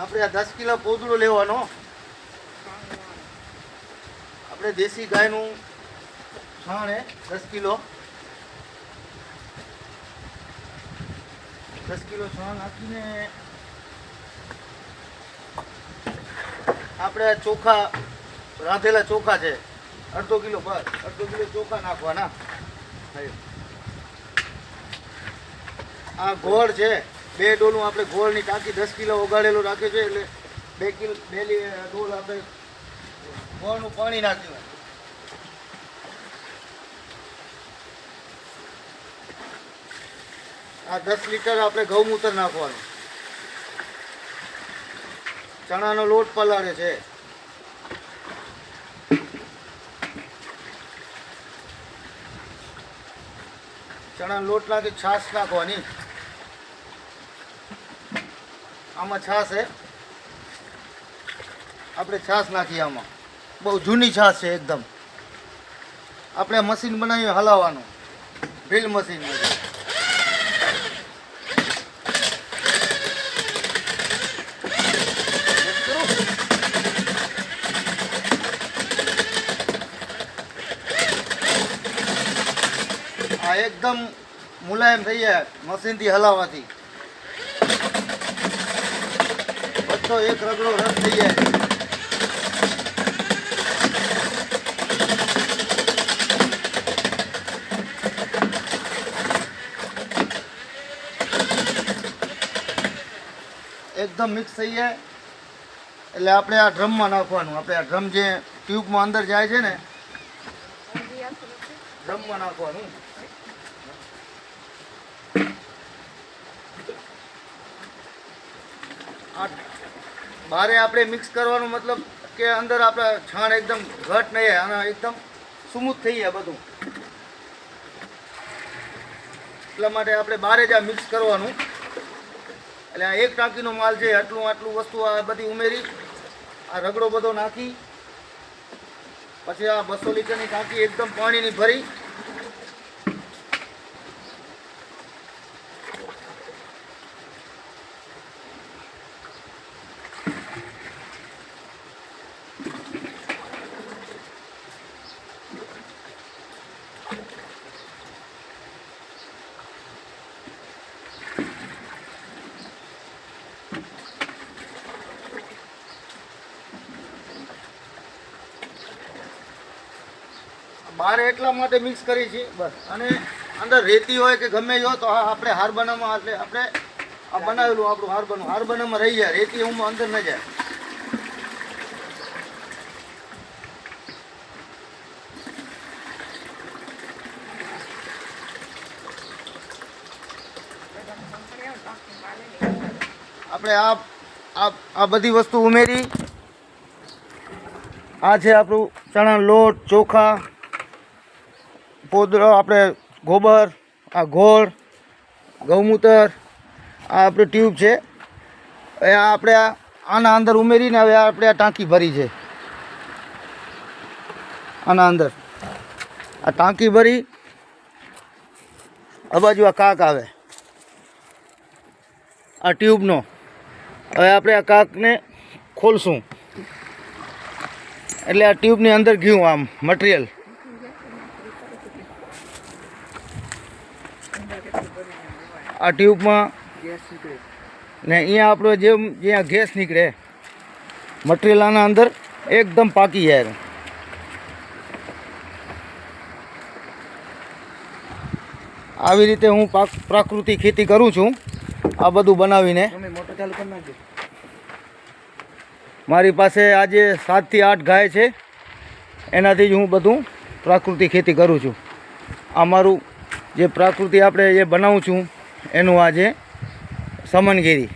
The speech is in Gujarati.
આપણે આ દસ કિલો પોદળો લેવાનો. આપણે દેશી ગાયનું છાણ એ દસ કિલો. દસ કિલો છાણ નાખીને આપણે ચોખા, રાંધેલા ચોખા છે. અડધો કિલો બસ, અડધો કિલો ચોખા નાખવાના. આ ગોળ છે. બે ડોલું આપણે ગોળની ટાંકી દસ કિલો ઓગાળેલું રાખ્યું છે એટલે બે કિલો, બે ડોલ આપણે ગોળનું પાણી નાખ્યું આ દસ લીટર આપણે ગૌમૂત્ર નાખવાનું. ચણાનો લોટ પલાળે છે. ચણાનો લોટ નાખી છાશ નાખવાની. આમાં છાશ છે. આપણે છાશ નાખીએ આમાં. બહુ જૂની છાશ છે એકદમ. આપણે મશીન બનાવીએ હલાવવાનું. ડ્રીલ મશીન આ એકદમ મુલાયમ થઈ જાય મશીનથી હલાવવાથી બધો એક રગડો રસ થઈ જાય. એકદમ મિક્સ થઈ જાય. એટલે આપણે આ ડ્રમમાં નાખવાનું. આપણે આ ડ્રમ જે ટ્યુબમાં અંદર જાય છે ને, ડ્રમમાં નાખવાનું. આ બારે આપણે મિક્સ કરવાનું મતલબ કે અંદર આપણે છાણ એકદમ ઘટ નહીં અને એકદમ સ્મૂથ થઈ જાય બધું. એટલા માટે આપણે બારે જ મિક્સ કરવાનું. એટલે આ એક ટાંકીનો માલ છે, આટલું આટલું વસ્તુ આ બધી ઉમેરી, આ રગડો બધો નાખી, પછી આ બસો લીટરની ટાંકી એકદમ પાણીની ભરી બહાર એટલા માટે મિક્સ કરી છે. બસ. અને અંદર રેતી હોય કે ગમે હોય તો આપણે હાર બનાવવામાં એટલે આપણે આ બનાવેલું આપણું હાર બનવું. હાર બનાવવામાં રહી જાય. રેતી હું અંદર ન જાય. આપણે આ આ બધી વસ્તુ ઉમેરી. આ છે આપણું ચણા લોટ ચોખા. પોદરો આપણે ગોબર, આ ગોળ, ગૌમૂત્ર, આ આપણે ટ્યુબ છે. એ આપણે આના અંદર ઉમેરીને હવે આપણે આ ટાંકી ભરી છે. આના અંદર. આ ટાંકી ભરી, આ બાજુ આ કાક આવે. આ ટ્યુબનો. હવે આપણે આ કાકને ખોલશું. એટલે આ ટ્યુબની અંદર ગયું આમ, મટીરિયલ. આ ટ્યુબમાં ને અહીંયા આપણો જેમ જ્યાં ગેસ નીકળે મટીરિયલ આના અંદર એકદમ પાકી જાય આવી રીતે હું પાક પ્રાકૃતિક ખેતી કરું છું. આ બધું બનાવીને મારી પાસે આજે સાતથી આઠ ગાય છે. એનાથી જ હું બધું પ્રાકૃતિક ખેતી કરું છું. આ મારું જે પ્રાકૃતિ આપણે જે બનાવું છું એનું આજે સમનગીરી.